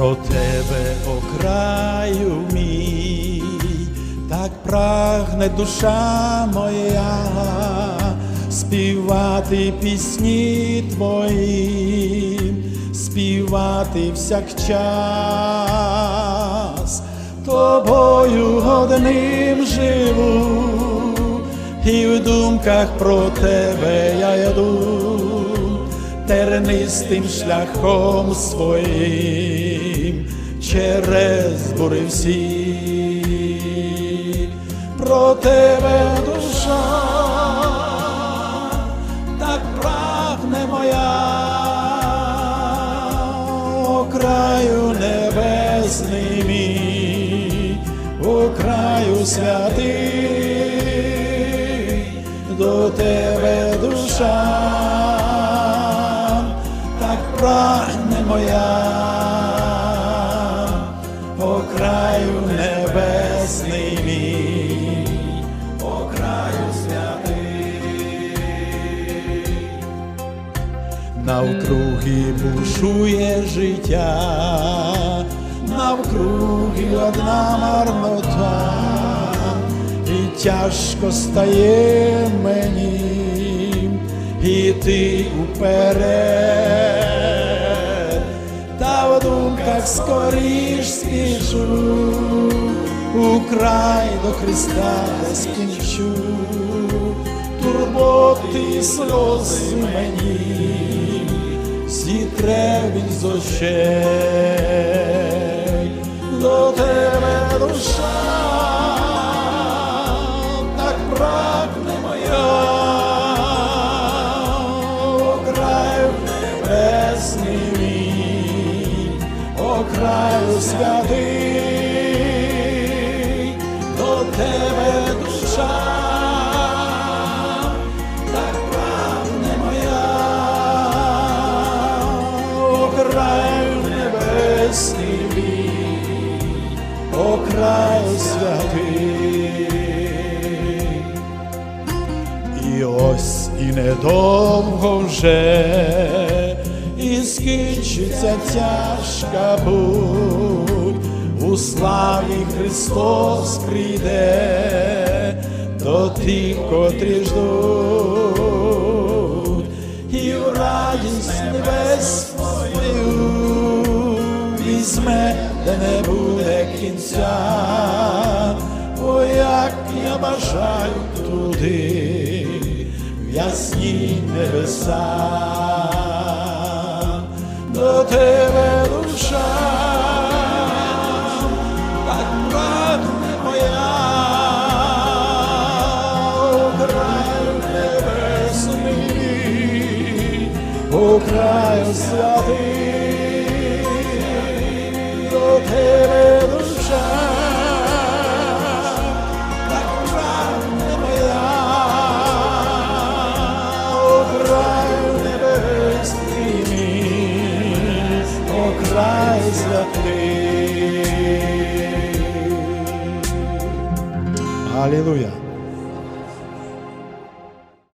про тебе, о краю мій, так прагне душа моя, співати пісні твої, співати всякчас, тобою одним живу, і в думках про тебе я йду тернистим шляхом своїм через бури всі, про тебе душа, так прагне моя, о краю небесний мій, о краю святий, до тебе душа прагне моя, о краю небесний мій, о краю святий, навкруги бушує життя, навкруги одна марнота, і тяжко стає мені іти уперед, думках скоріш спішу, у край до Христа скінчу, турботи і сльози мені, зітре він з очей, до тебе душа, так небесний краю святий, до тебе душа, так прагне моя, о небесний мій, о святий. І ось і недовго вже, і скінчиться тяжка будь, у славі Христос прийде до тих, котрі ждуть, і в радість небес свою візьме, де не буде кінця, о, як я бажаю туди, в ясні небеса, до тебе душа, так прагне моя, краю небесний, у краю святий, Hallelujah.